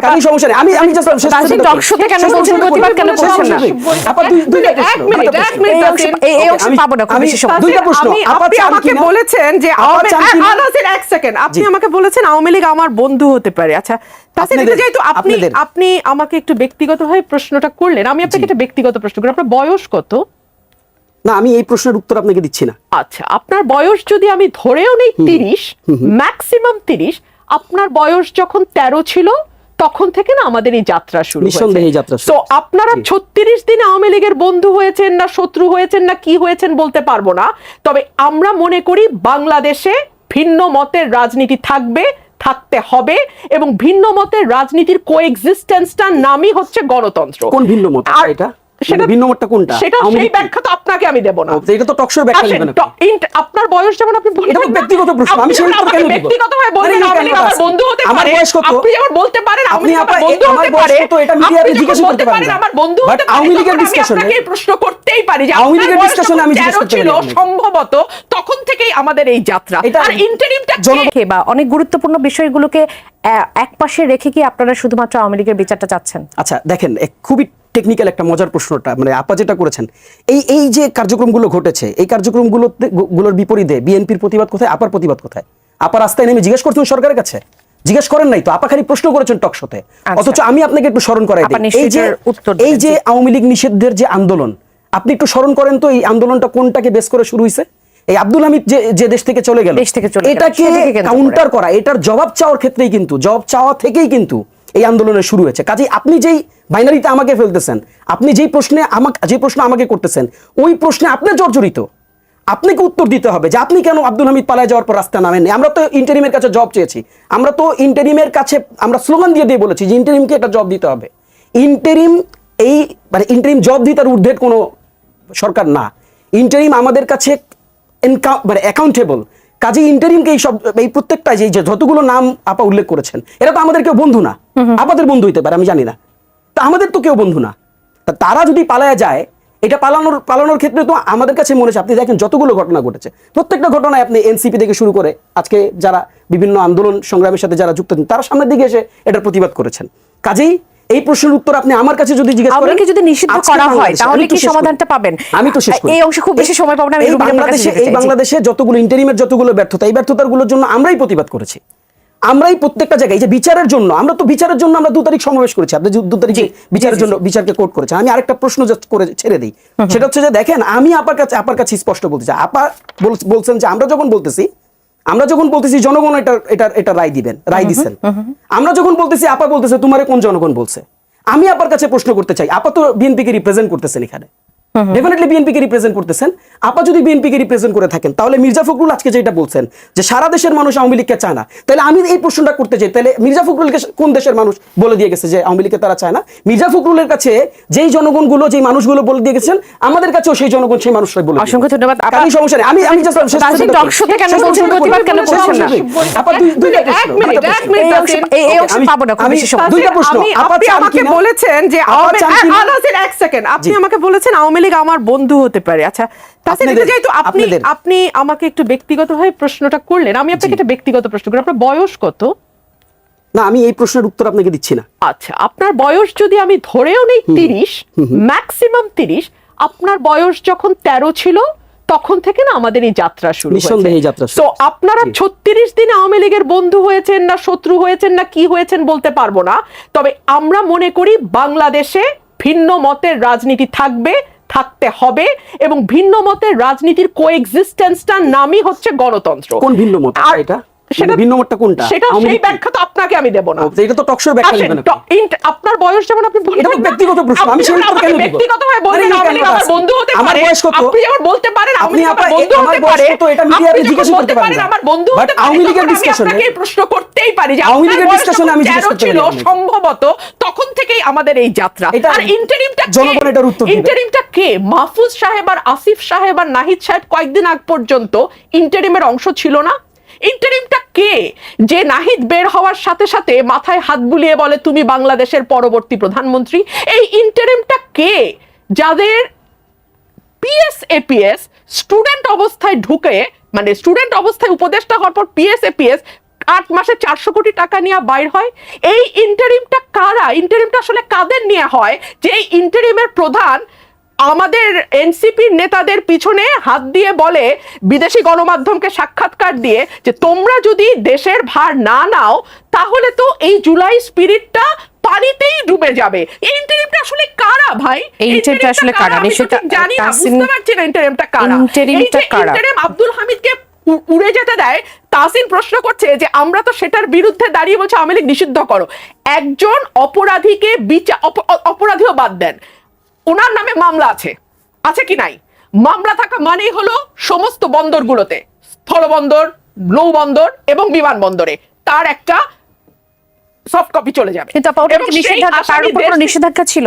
কারণ সমস্যা নেই। আমি আমি জাস্ট শেষ talk show কেন প্রতিবাদ কেন করছেন না? আপা দুই- দুইটা এক মিনিট, এক মিনিট, এই এই-। অংশে পাবো না আমি- দুইটা প্রশ্ন। আপা আপনি আমাকে? বলেছেন যে আপা আওয়ামী- চান আ- কিনা? আ- নাসির, এক সেকেন্ড। আপনি আমাকে বলেছেন আওয়ামী লীগ আমার বন্ধু হতে পারে। আচ্ছা যেহেতু আপনি আপনি আমাকে একটু ব্যক্তিগতভাবে প্রশ্নটা করলেন। আমি আপনাকে একটা ব্যক্তিগত প্রশ্ন করি। আপনার বয়স কত? না আমি এই প্রশ্নের উত্তর আপনাকে দিচ্ছি না। আচ্ছা আপনার বয়স যদি আমি ধরেও নেই তিরিশ ম্যাক্সিমাম তিরিশ আপনার বয়স যখন তেরো ছিল তখন থেকে না আমাদের এই যাত্রা শুরু নিঃসন্দেহে যাত্রা তো আপনারা ছত্রিশ দিনে আওয়ামী লীগের বন্ধু হয়েছেন না শত্রু হয়েছেন না কি হয়েছেন বলতে পারব না। তবে আমরা মনে করি বাংলাদেশে ভিন্ন মতের রাজনীতি থাকবে থাকতে হবে এবং ভিন্ন মতের রাজনীতির কোএক্সিস্টেন্সটার নামই হচ্ছে গণতন্ত্র। কোন ভিন্ন মত? এটা? সেটা ভিন্ন মতটা কোনটা? সেটা সেই ব্যাখ্যা তো আপনাকে আমি দেব না। এটা তো টকশোর ব্যাখ্যা দিবেন আপনি। ট- ইন্ট- আপনার বয়স যেমন আপনি বললেন এটা ব্যক্তিগত প্রশ্ন, আমি আপনি সেই যেমন উত্তর আমাকে কেন ব্যক্তিগতভাবে বললেন, আওয়ামী কেন লীগ আমার বন্ধু হতে আমার বয়স কত? আপনি যেমন বলতে পারেন, আপনি আমার বন্ধু হতে পারে, কত? এটা মিডিয়াতে যখন করতে পারেন পারেন, আমার বন্ধু হতে পারে, আওয়ামী লীগের তখন আমি discussion এ- আপনাকে প্রশ্ন করতেই পারি যে আওয়ামী লীগের বয়স discussion এ যখন আমি জিজ্ঞেস করতে ছিল সম্ভবত তখন থেকেই আমাদের এই যাত্রা। আর ইন্টারিমটা বা? অনেক গুরুত্বপূর্ণ বিষয়গুলোকে এক পাশে রেখে কি আপনারা শুধুমাত্র আওয়ামী লীগের বিচারটা চাচ্ছেন? আচ্ছা দেখেন এক খুবই টেকনিক্যাল একটা মজার প্রশ্নটা মানে আপা যেটা করেছেন এই এই যে কার্যক্রমগুলো ঘটেছে এই কার্যক্রমগুলোতে গুলোর বিপরীতে বিএনপির প্রতিবাদ কোথায় আপার প্রতিবাদ কোথায়? আপা রাস্তায় নেমে জিজ্ঞেস করছেন সরকারের কাছে? জিজ্ঞেস করেন নাই তো? আপা খালি প্রশ্ন করেছেন টকশোতে আচ্ছা। অথচ আমি আপনাকে একটু স্মরণ করাই দিই। এই যে উত্তর এই যে আওয়ামী লীগ নিষিদ্ধের যে আন্দোলন আপনি একটু স্মরণ করেন তো এই আন্দোলনটা কোনটাকে বেস করে শুরু হয়েছে এই আব্দুল হামিদ যে যে দেশ থেকে চলে গেল দেশ থেকে চলে গেল, এটাকে। কাউন্টার করা এটার জবাব চাওয়ার ক্ষেত্রেই কিন্তু জবাব চাওয়া থেকেই কিন্তু এই আন্দোলনের শুরু হয়েছে। কাজেই আপনি যেই বাইনারিতে আমাকে ফেলতেছেন। আপনি যেই প্রশ্নে আমাকে যে প্রশ্ন আমাকে করতেছেন ওই প্রশ্নে আপনি জর্জরিত। আপনাকে উত্তর দিতে হবে যে আপনি কেন আব্দুল হামিদ পালায় যাওয়ার পর রাস্তা নামেননি? আমরা তো ইন্টারিমের কাছে জব চেয়েছি। আমরা তো ইন্টারিমের কাছে আমরা স্লোগান দিয়ে দিয়ে বলেছি যে ইন্টারিমকে একটা জব দিতে হবে। ইন্টারিম এই মানে ইন্টারিম জব দিতে ঊর্ধ্বের কোনো সরকার না। ইন্টারিম আমাদের কাছে মানে অ্যাকাউন্টেবল কাজে ইন্টারিমকে এই সব এই প্রত্যেকটা যে যতগুলো নাম আপা উল্লেখ করেছেন এরা তো আমাদের কেউ বন্ধু না। আপাদের বন্ধু হইতে পারে আমি জানি না। আমাদের তো কেউ বন্ধু না। তা তারা যদি পালায়া যায় এটা পালানোর পালানোর ক্ষেত্রে তো আমাদের কাছে মনে হচ্ছে আপনি দেখেন যতগুলো ঘটনা ঘটেছে প্রত্যেকটা ঘটনায় আপনি এনসিপি থেকে শুরু করে আজকে যারা বিভিন্ন আন্দোলন সংগ্রামের সাথে যারা যুক্ত আছেন তারা সামনের দিকে এসে এটার প্রতিবাদ করেছেন। কাজেই এই প্রশ্নের উত্তর আপনি আমার কাছে যদি জিজ্ঞেস করেন যদি নিষিদ্ধ করা হয় তাহলে কি সমাধানটা পাবেন? আমি তো শেষ করি। এই অংশে খুব বেশি সময় পাবো না আমি বাংলাদেশে এই বাংলাদেশে যতগুলো ইন্টারিমের যতগুলো ব্যর্থতা এই ব্যর্থতাগুলোর জন্য আমরাই প্রতিবাদ করেছি। আমরাই প্রত্যেকটা জায়গায় যে বিচারের জন্য আমরা তো বিচারের জন্য আমরা দু তারিখ সমাবেশ করেছি আপনি দু তারিখে বিচারের জন্য বিচারকে কোর্ট করেছেন। আমি আরেকটা প্রশ্ন just করে ছেড়ে দিই। সেটা হচ্ছে যে দেখেন আমি আপার কাছে আপার কাছে স্পষ্ট বলতে চাই। আপা বলছেন যে আমরা যখন বলতেছি আমরা যখন বলতেছি জনগণ এটা এটা এটা রায় দিবেন রায় দিচ্ছেন। আমরা যখন বলতেছি আপা বলতেছে তোমারে কোন জনগণ বলছে? আমি আপার কাছে প্রশ্ন করতে চাই। আপা তো বিএনপিকে রিপ্রেজেন্ট করতেছেন এখানে। ডেফিনেটলি বিএনপিকে রিপ্রেজেন্ট করতেছেন। আপা যদি বিএনপিকে রিপ্রেজেন্ট করে থাকেন তাহলে মির্জা ফখরুল আজকে যেটা বলছেন যে সারা দেশের মানুষ আওয়ামী লীগকে চায় না। তাহলে আমি এই প্রশ্নটা করতে চাই তাহলে মির্জা ফখরুলকে কোন দেশের মানুষ বলে দিয়ে গেছে যে আওয়ামী লীগকে তারা চায় না? মির্জা ফখরুলের কাছে যেই জনগণগুলো যেই মানুষগুলো বলে দিয়ে গেছেন আমাদের কাছেও সেই জনগণ সেই মানুষরাই বলে অসংখ্য ধন্যবাদ। আপা- কাজেই সমস্যা নেই। আমি আমি আপা আপনি আমাকে? বলেছেন যে আপনি। আমাকে বলেছেন আওয়ামী লীগ আমার বন্ধু হতে পারে। আচ্ছা যেহেতু আপনি আপনি আমাকে একটু ব্যক্তিগতভাবে প্রশ্নটা করলেন। আমি আপনাকে একটা ব্যক্তিগত প্রশ্ন করি। আপনার বয়স কত? না আমি এই প্রশ্নের উত্তর আপনাকে দিচ্ছি না। আচ্ছা আপনার বয়স যদি আমি ধরেও নেই তিরিশ ম্যাক্সিমাম তিরিশ আপনার বয়স যখন তেরো ছিল তখন থেকে না আমাদের এই যাত্রা শুরু তো আপনারা। ছত্রিশ দিনে আওয়ামী লীগের বন্ধু হয়েছেন না শত্রু হয়েছেন না কি হয়েছেন বলতে পারব না। তবে আমরা মনে করি বাংলাদেশে ভিন্ন মতের রাজনীতি থাকবে থাকতে হবে এবং ভিন্ন মতের রাজনীতির কোএক্সিস্টেন্সটার নামই হচ্ছে গণতন্ত্র। কোন ভিন্ন মত? এটা? সেটা ভিন্ন মতটা কোনটা? সেটা সেই ব্যাখ্যা তো আপনাকে আমি দেব না। এটা তো টকশোর ব্যাখ্যা আপনি। আপনার বয়স যেমন আপনি বললেন এটা ব্যক্তিগত প্রশ্ন, আমি আপনি উত্তর কেন? ব্যক্তিগতভাবে লীগ কেন আমার বন্ধু হতে আমার পারে? আপনি যেমন বলতে পারেন আপনি আমার বন্ধু আমার হতে পারে কত? এটা আপনি মিডিয়াতে জিজ্ঞাসা করতে পারেন আমার বন্ধু হতে পারে আওয়ামী লীগের আপনাকে প্রশ্ন করতেই পারি যে আওয়ামী লীগের discussion আমি জিজ্ঞেস করতে পারি সম্ভবত তখন থেকেই আমাদের এই যাত্রা। আর ইন্টারিমটা জনগণ এটার উত্তর। ইন্টারিমটা কে? মাহফুজ সাহেব আর আসিফ সাহেব আর নাহিদ সাহেব কয়েকদিন আগ পর্যন্ত ইন্টারিমের অংশ ছিল না। ইন্টারিমটা কে? যে নাহিদ বের হওয়ার সাথে সাথে মাথায় হাত বুলিয়ে বলে তুমি বাংলাদেশের পরবর্তী প্রধানমন্ত্রী। এই ইন্টারিমটা কে? যাদের পিএস এপিএস স্টুডেন্ট অবস্থায় ঢুকে মানে স্টুডেন্ট অবস্থায় উপদেষ্টা হওয়ার পর পিএস এপিএস আট মাসে চারশো কোটি টাকা নিয়ে বাইর হয়। এই ইন্টারিমটা কারা? ইন্টারিমটা আসলে কাদের নিয়ে হয়? যে ইন্টারিমের প্রধান আমাদের এনসিপি নেতাদের পিছনে হাত দিয়ে বলে বিদেশি গণমাধ্যমকে সাক্ষাৎকার দিয়ে যে তোমরা যদি দেশের ভার না নাও তাহলে তো এই জুলাই স্পিরিটটা পানিতেই ডুবে যাবে। এই ইন্টারিমটা আসলে কারা ভাই? interimটা আসলে কারা? আমি জানি না বুঝতে পারছি না ইন্টারিমটা কারা। যে কারা? interim আব্দুল হামিদকে উড়ে যেতে দেয় তাসিন প্রশ্ন করছে যে আমরা তো সেটার বিরুদ্ধে দাঁড়িয়ে বলছে আওয়ামী লীগ নিষিদ্ধ করো। একজন অপরাধীকে বিচার অপরাধীও বাদ দেন। ওনার নামে মামলা আছে। আছে কি নাই? মামলা থাকা মানেই হলো সমস্ত বন্দরগুলোতে। স্থলবন্দর নৌবন্দর এবং বিমানবন্দরে তার একটা সফট কপি চলে যাবে। কোনো নিষেধাজ্ঞা ছিল?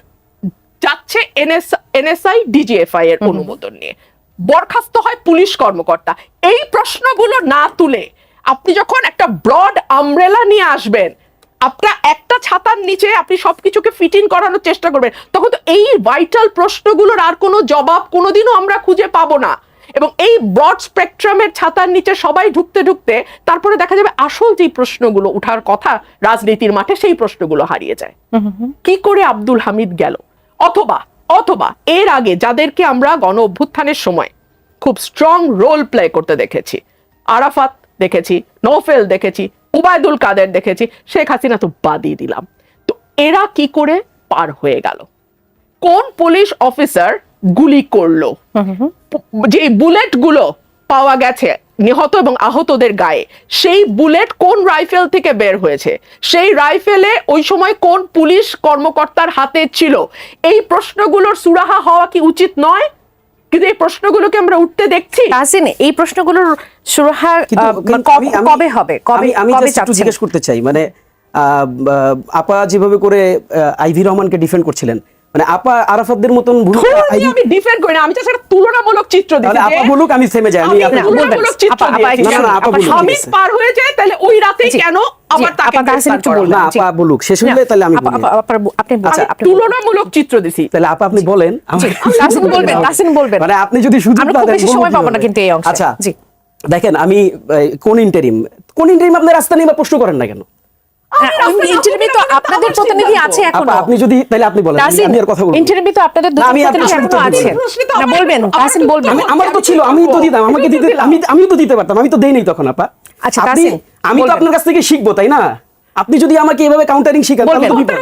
যাচ্ছে এনএস এনএসআই ডিজিএফআই এর অনুমোদন নিয়ে। বরখাস্ত হয় পুলিশ কর্মকর্তা। এই প্রশ্নগুলো না তুলে আপনি যখন একটা ব্রড আমব্রেলা নিয়ে আসবেন আপনার একটা ছাতার নিচে আপনি সবকিছুকে ফিট ইন করানোর চেষ্টা করবেন তখন তো এই ভাইটাল প্রশ্নগুলোর আর কোনো জবাব কোনোদিনও আমরা খুঁজে পাবো না। এবং এই ব্রড স্পেকট্রামের ছাতার নিচে সবাই ঢুকতে ঢুকতে তারপরে দেখা যাবে আসল যে প্রশ্নগুলো উঠার কথা রাজনীতির মাঠে সেই প্রশ্নগুলো হারিয়ে যায়। কি করে আব্দুল হামিদ গেল? অথবা অথবা এর আগে যাদেরকে আমরা গণ অভ্যুত্থানের সময় খুব স্ট্রং রোল প্লে করতে দেখেছি। আরাফাত দেখেছি নৌফেল দেখেছি উবায়দুল কাদের দেখেছি শেখ হাসিনা তো বাদই দিলাম। তো এরা কি করে পার হয়ে গেল? কোন পুলিশ অফিসার গুলি করল? যে বুলেটগুলো পাওয়া গেছে নিহত এবং আহতদের গায়ে। সেই বুলেট কোন রাইফেল থেকে বের হয়েছে? সেই রাইফেলে ওই সময় কোন পুলিশ কর্মকর্তার হাতে ছিল? এই প্রশ্নগুলোর সুরাহা হওয়া কি উচিত নয়? কিন্তু এই প্রশ্নগুলোকে আমরা উঠতে দেখছি। তাহসিন এই প্রশ্নগুলোর সুরাহা কব- হবে? কবে আমি জিজ্ঞেস করতে চাই মানে আপা যেভাবে করে আইভি রহমানকে ডিফেন্ড করছিলেন মানে আপা আরাফাতদের মতন ভুল আমি ডিফেন্ড করি না আমি just একটা তুলনামূলক চিত্র আপা বলুক আমি থেমে যাই আমি। তুলনামূলক চিত্র। না, আপা। পার হয়ে যায় তাহলে ওই রাতেই কেন আবার তাকে একটু বলবেন, না আপা বলুক শেষ হলে তাহলে আমি আপনি আপনি তুলনামূলক চিত্র দিছি তাহলে আপা আপনি বলেন তাহসিন বলবেন, তাহসিন বলবেন। মানে আপনি যদি আমরা খুব বেশি সময় পাবো না কিন্তু এই অংশে। আচ্ছা জি। দেখেন আমি কোন ইন্টারিম কোন ইন্টারিম আপনি রাস্তা নিয়ে প্রশ্ন করেন না কেন ইন্টারভিউ তো আপনাদের প্রতিনিধি আছে আপা আপনি যদি তাহলে আপনি বলেন আমি- আমি আর কথা বলব ইন্টারভিউ তো আপনাদের না, দুজন প্রতিনিধি এখনও আছে। তো না বলবেন আমার বলবেন। আমার তো ছিল আমি তো দিতাম আমাকে দিতে আমি আমিও তো দিতে পারতাম আমি তো দেই তখন আপা। আচ্ছা, আমি তো আপনার কাছ থেকে শিখব তাই না? আপনি যদি আমাকে এভাবে কাউন্টারিং শিখান।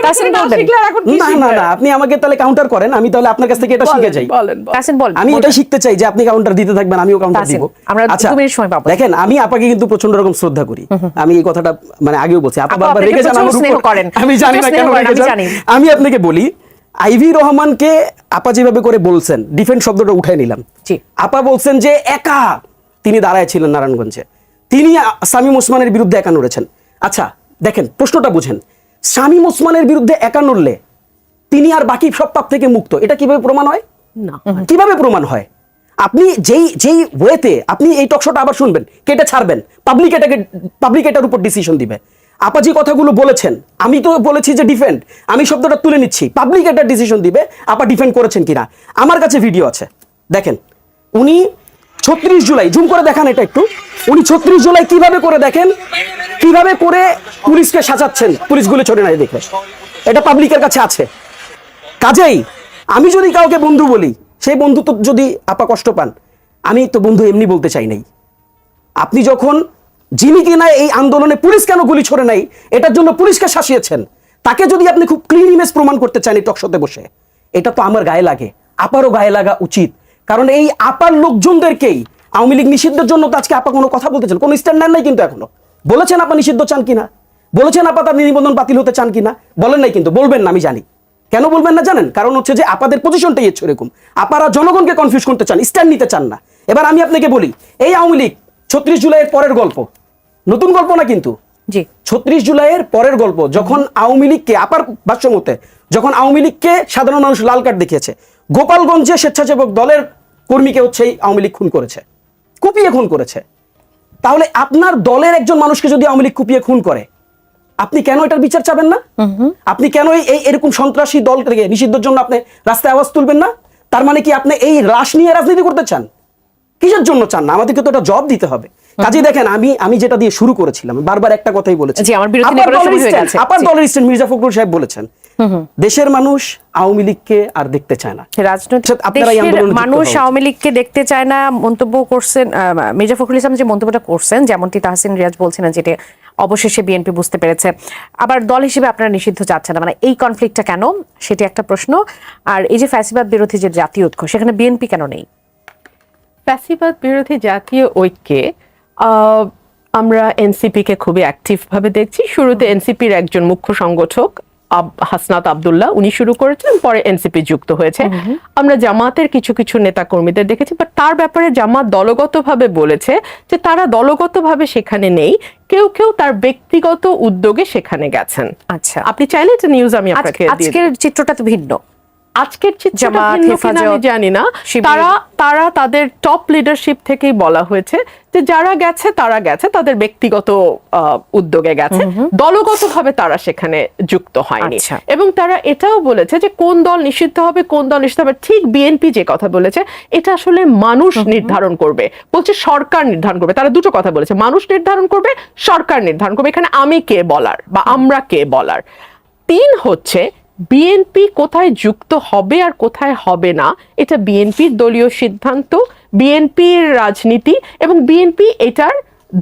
না শিখলে আর এখন কি না না না আপনি আমাকে তাহলে কাউন্টার করেন আমি তাহলে আপনার কাছ থেকে এটা শিখে যাই বলেন বলেন। বল আমি এটা শিখতে চাই যে আপনি কাউন্টার দিতে থাকবেন আমিও কাউন্টার দিব আমরা দু মিনিট সময় পাবো। দেখেন আমি আপাকে কিন্তু প্রচণ্ড রকম শ্রদ্ধা করি আমি এই কথাটা মানে আগেও বলছি আপা আপা বারবার আপনাকে রেগে যান প্রচুর আমার স্নেহ উপর। করেন। আমি জানি না কেন রেগে আমি যান। আমি আপনাকে বলি আইভি রহমানকে আপা যেভাবে করে বলছেন ডিফেন্স শব্দটা উঠাই নিলাম জি। আপা বলছেন যে একা তিনি দাঁড়ায় ছিলেন নারায়ণগঞ্জে তিনি শামীম ওসমানের বিরুদ্ধে একা নড়েছেন আচ্ছা দেখেন প্রশ্নটা বুঝেন। শামীম ওসমানের বিরুদ্ধে একা নড়লে তিনি আর বাকি সব পাপ থেকে মুক্ত। এটা কীভাবে প্রমাণ হয়? না। কীভাবে প্রমাণ হয়? আপনি যেই যেই ওয়েতে আপনি এই টকশোটা আবার শুনবেন কেটে ছাড়বেন পাবলিক এটাকে পাবলিক এটার উপর ডিসিশন দিবে। আপা যে কথাগুলো বলেছেন আমি তো বলেছি যে ডিফেন্ড আমি শব্দটা তুলে নিচ্ছি পাবলিক এটা ডিসিশন দিবে আপা ডিফেন্ড করেছেন কিনা। আমার কাছে ভিডিও আছে। দেখেন উনি ছত্রিশ জুলাই, জুম করে দেখান এটা একটু। উনি ছত্রিশ জুলাই কীভাবে করে দেখেন? কীভাবে করে পুলিশকে সাজাচ্ছেন? পুলিশগুলো ছোটে নাই দেখে এটা পাবলিকের কাছে আছে। কাজেই আমি যদি কাউকে বন্ধু বলি, সেই বন্ধু তো যদি আপা কষ্ট পান, আমি তো বন্ধু এমনি বলতে চাই নাই। আপনি যখন যিনি কিনা এই আন্দোলনে পুলিশ কেন গুলি ছড়ে নাই, এটার জন্য পুলিশকে শাসিয়েছেন, তাকে যদি আপনি খুব ক্লিন ইমেজ প্রমাণ করতে চান এই টকশোতে বসে, এটা তো আমার গায়ে লাগে। আপারও গায়ে লাগা উচিত। কারণ এই আপার লোকজনদেরকেই আওয়ামী লীগ নিষিদ্ধের জন্য তো আজকে আপা কোনো কথা বলতেছেন কোনো স্ট্যান্ডার্ড নাই কিন্তু এখনও। বলেছেন আপা নিষিদ্ধ চান কিনা? বলেছেন আপা তার নিবন্ধন বাতিল হতে চান কিনা? বলেন নাই কিন্তু বলবেন না আমি জানি। কেন বলবেন না জানেন? কারণ হচ্ছে যে আপাদের পজিশনটাই হচ্ছে এরকম। আপারা জনগণকে কনফিউজ করতে চান স্ট্যান্ড নিতে চান না। এবার আমি আপনাকে বলি এই আওয়ামী লীগ ছত্রিশ জুলাইয়ের পরের গল্প। নতুন গল্প না কিন্তু? জি। ছত্রিশ জুলাইয়ের পরের গল্প যখন আওয়ামী লীগকে আপার ভাষ্য মতে যখন আওয়ামী লীগকে সাধারণ মানুষ লাল কার্ড দেখিয়েছে। গোপালগঞ্জে স্বেচ্ছাসেবক দলের কর্মীকে হচ্ছে এই আওয়ামী লীগ খুন করেছে কুপিয়ে খুন করেছে। তাহলে আপনার দলের একজন মানুষকে যদি আওয়ামী লীগ কুপিয়ে খুন করে আপনি কেন এটার বিচার চাবেন না? আপনি কেন এই- এরকম সন্ত্রাসী দল থেকে নিষিদ্ধের জন্য আপনি রাস্তায় আওয়াজ তুলবেন না? তার মানে কি আপনি এই লাশ নিয়ে রাজনীতি করতে চান? কিসের জন্য চান না? আমাদেরকে তো একটা জব দিতে হবে। কাজে দেখেন আমি আমি যেটা দিয়ে শুরু করেছিলাম বারবার একটা কথাই বলেছি। আমার জি। দলের স্ট্যান্ড মির্জা ফখরুল সাহেব বলেছেন দেশের মানুষ আওয়ামী লীগকে আর দেখতে চায় না। রাজনৈতিক আপনারা এই দেশের আন্দোলনে যুক্ত মানুষ আওয়ামী লীগকে দেখতে চায় না মন্তব্য করছেন আহ, মির্জা ফখরুল ইসলাম যে মন্তব্যটা করছেন যেমনটি তাহসিন রিয়াজ বলছিলেন যেটা অবশেষে বিএনপি বুঝতে পেরেছে। আবার দল হিসেবে আপনারা নিষিদ্ধ চাচ্ছেন না মানে এই কনফ্লিক্টটা কেন? সেটি একটা প্রশ্ন। আর এই যে ফ্যাসিবাদ বিরোধী যে জাতীয় ঐক্য সেখানে বিএনপি কেন নেই? ফ্যাসিবাদ বিরোধী জাতীয় ঐক্যে আহ, আমরা এনসিপি কে খুবই অ্যাক্টিভ ভাবে দেখছি। শুরুতে এনসিপির একজন মুখ্য সংগঠক হাসনাত আবদুল্লাহ উনি শুরু করেছেন পরে এনসিপি যুক্ত হয়েছে। আমরা জামাতের কিছু কিছু নেতা কর্মীদের দেখেছি বাট তার ব্যাপারে জামাত দলগতভাবে বলেছে যে তারা দলগতভাবে সেখানে নেই কেউ কেউ তার ব্যক্তিগত উদ্যোগে সেখানে গেছেন। আচ্ছা। আপনি চাইলে এটা নিউজ আমি আপনাকে আজকের চিত্রটা তো ভিন্ন। আজকের জানি না। তারা তারা তাদের টপ লিডারশিপ থেকেই বলা হয়েছে যে যারা গেছে তারা গেছে তাদের ব্যক্তিগত উদ্যোগে গেছে। দলগতভাবে তারা সেখানে যুক্ত হয়নি। আচ্ছা। এবং তারা এটাও বলেছে যে কোন দল নিষিদ্ধ হবে কোন দল নিষিদ্ধ হবে ঠিক বিএনপি যে কথা বলেছে এটা আসলে মানুষ নির্ধারণ করবে। বলছে সরকার নির্ধারণ করবে। তারা দুটো কথা বলেছে। মানুষ নির্ধারণ করবে সরকার নির্ধারণ করবে। এখানে আমি কে বলার বা আমরা কে বলার? তিন হচ্ছে বিএনপি কোথায় যুক্ত হবে আর কোথায় হবে না, এটা বিএনপির দলীয় সিদ্ধান্ত বিএনপির রাজনীতি এবং বিএনপি এটার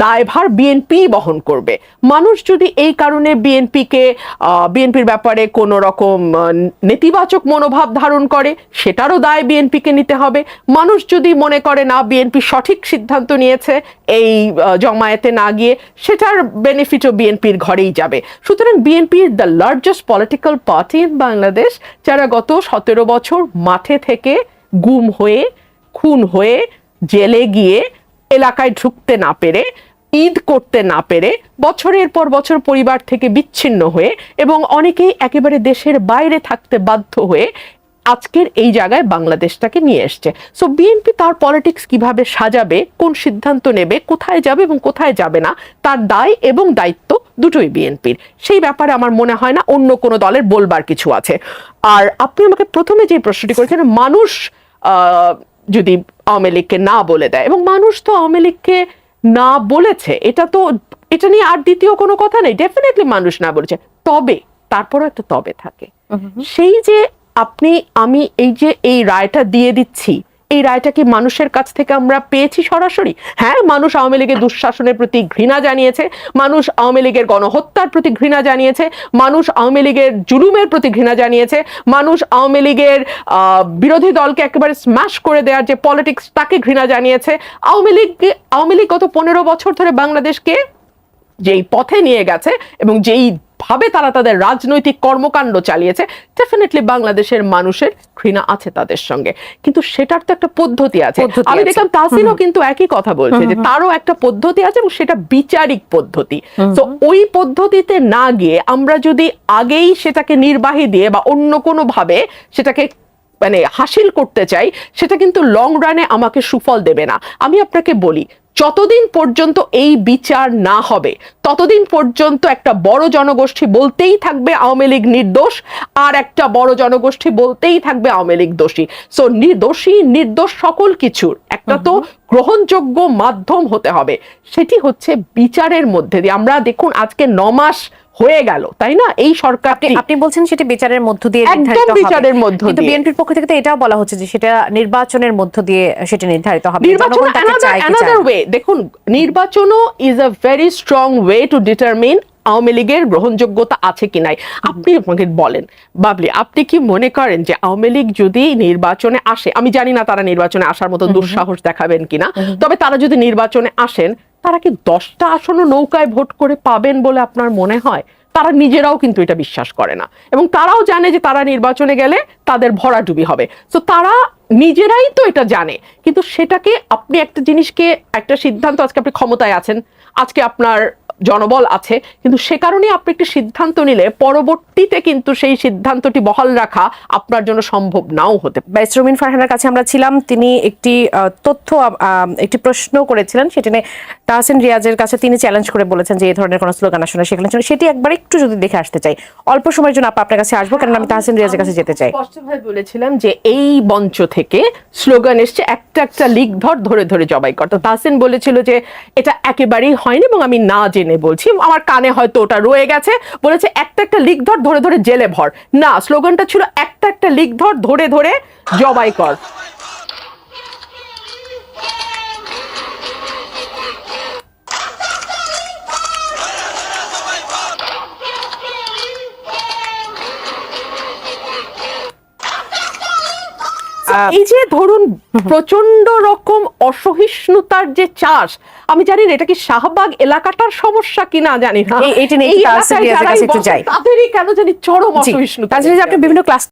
দায়ভার বিএনপি বহন করবে। মানুষ যদি এই কারণে বিএনপিকে বিএনপির ব্যাপারে কোনো রকম নেতিবাচক মনোভাব ধারণ করে, সেটারও দায় বিএনপিকে নিতে হবে। মানুষ যদি মনে করে, না বিএনপি সঠিক সিদ্ধান্ত নিয়েছে, এই জমায়েতে না গিয়ে, সেটার বেনিফিটও বিএনপির ঘরেই যাবে। সুতরাং BNP the largest political party in Bangladesh যারা গত সতেরো বছর মাঠে থেকে গুম হয়ে, খুন হয়ে, জেলে গিয়ে এলাকায় ঢুকতে না পেরে, ঈদ করতে না পেরে বছরের পর বছর পরিবার থেকে বিচ্ছিন্ন হয়ে এবং অনেকেই একেবারে দেশের বাইরে থাকতে বাধ্য হয়ে আজকের এই জায়গায় বাংলাদেশটাকে নিয়ে এসছে। সো বিএনপি তার পলিটিক্স কীভাবে সাজাবে, কোন সিদ্ধান্ত নেবে, কোথায় যাবে এবং কোথায় যাবে না, তার দায় এবং দায়িত্ব দুটোই বিএনপির সেই ব্যাপারে আমার মনে হয় না অন্য কোনো দলের বলবার কিছু আছে। আর আপনি আমাকে প্রথমে যে প্রশ্নটি করেছেন, মানুষ যদি আওয়ামী লীগকে না বলে দেয়। এবং মানুষ তো আওয়ামী লীগকে না বলেছে। এটা তো এটা নিয়ে আর দ্বিতীয় কোনো কথা নেই। ডেফিনেটলি মানুষ না বলেছে। তবে তারপরও একটা তবে থাকে। সেই যে আপনি আমি এই যে এই রায়টা দিয়ে দিচ্ছি এই রায়টা কি মানুষের কাছ থেকে আমরা পেয়েছি সরাসরি? হ্যাঁ মানুষ আওয়ামী লীগের দুঃশাসনের প্রতি ঘৃণা জানিয়েছে, মানুষ আওয়ামী লীগের গণহত্যার প্রতি ঘৃণা জানিয়েছে, মানুষ আওয়ামী লীগের জুলুমের প্রতি ঘৃণা জানিয়েছে, মানুষ আওয়ামী লীগের বিরোধী দলকে একেবারে স্ম্যাশ করে দেওয়ার যে পলিটিক্স তাকে ঘৃণা জানিয়েছে। আওয়ামী লীগ আওয়ামী লীগ গত পনেরো বছর ধরে বাংলাদেশকে যেই পথে নিয়ে গেছে এবং যেই ভাবে তারা তাদের রাজনৈতিক কর্মকাণ্ড চালিয়েছে। ডেফিনেটলি বাংলাদেশের মানুষের ঘৃণা আছে তাদের সঙ্গে। কিন্তু সেটার তো একটা পদ্ধতি আছে। আমি দেখলাম তাসিনও কিন্তু একই কথা বলছে যে তারও একটা পদ্ধতি আছে এবং সেটা বিচারিক পদ্ধতি। তো ওই পদ্ধতিতে না গিয়ে আমরা যদি আগেই সেটাকে নির্বাহী দিয়ে বা অন্য কোনো ভাবে সেটাকে মানে হাসিল করতে চাই সেটা কিন্তু লং রানে আমাকে সুফল দেবে না। আমি আপনাকে বলি যতদিন পর্যন্ত এই বিচার না হবে ততদিন পর্যন্ত একটা বড় জনগোষ্ঠী বলতেই থাকবে আওয়ামী লীগ নির্দোষ আর একটা বড় জনগোষ্ঠী বলতেই থাকবে আওয়ামী লীগ দোষী। সো নির্দোষী নির্দোষ সকল কিছুর একটা তো গ্রহণযোগ্য মাধ্যম হতে হবে। সেটি হচ্ছে বিচারের মধ্যে দিয়ে। আমরা দেখুন আজকে ন মাস হয়ে গেল তাই না? এই সরকার আপনি বলছেন সেটা বিচারের মধ্য দিয়ে একদম বিচারের মধ্য কিন্তু বিএনপির পক্ষ থেকে তো এটাও বলা হচ্ছে যে সেটা নির্বাচনের মধ্য দিয়ে সেটা নির্ধারিত হবে। নির্বাচন অ্যানাদার ওয়ে দেখুন নির্বাচনও is a very strong way to determine Awami লীগের গ্রহণযোগ্যতা আছে কি নাই। আপনি আমাকে বলেন বাবলি আপনি কি মনে করেন যে আওয়ামী লীগ যদি নির্বাচনে আসে আমি জানি না তারা নির্বাচনে আসার মতো দুঃসাহস দেখাবেন কিনা তবে তারা যদি নির্বাচনে আসেন তারা কি দশটা আসনও নৌকায় ভোট করে পাবেন বলে আপনার মনে হয়? তারা নিজেরাও কিন্তু এটা বিশ্বাস করে না। এবং তারাও জানে যে তারা নির্বাচনে গেলে তাদের ভরাডুবি হবে। তো তারা নিজেরাই তো এটা জানে। কিন্তু সেটাকে আপনি একটা জিনিসকে, একটা সিদ্ধান্ত, আজকে আপনি ক্ষমতায় আছেন। আজকে আপনার জনবল আছে কিন্তু সে কারণে আপনি একটি সিদ্ধান্ত নিলে পরবর্তীতে কিন্তু সেই সিদ্ধান্তটি বহাল রাখা আপনার জন্য সম্ভব নাও হতে রুমিন ফারহানের কাছে আমরা ছিলাম তিনি একটি তথ্য একটি প্রশ্ন করেছিলেন সেটি নিয়ে তাহসিন রিয়াজের কাছে তিনি চ্যালেঞ্জ করে বলেছেন যে এই ধরনের কোনো স্লোগান আসলে সেখানে। সেটি একবার একটু যদি দেখে আসতে চাই। অল্প সময়ের জন্য আপা আপনার কাছে আসব কারণ আমি তাহসিন রিয়াজের কাছে যেতে চাই। স্পষ্টভাবে বলেছিলাম যে এই মঞ্চ থেকে স্লোগান এসছে একটা একটা লিক ধর ধরে ধরে জবাই করতো তাহসিন বলেছিল যে এটা একেবারেই হয়নি এবং আমি না জেনে বলছি, আমার কানে হয়তো ওটা রয়ে গেছে। বলেছে, একটা একটা লিক ধর, ধরে ধরে জেলে ভর। না, স্লোগানটা ছিল, একটা একটা লিক ধর, ধরে ধরে জবাই কর। এই যে ধরুন প্রচণ্ড রকম অসহিষ্ণুতার যে চাষ আমি জানি না এটা কি শাহবাগ এলাকাটার সমস্যা কিনা জানি না। তাদেরই কেন জানি চরম অসহিষ্ণুতা আপনি বিভিন্ন ক্লাস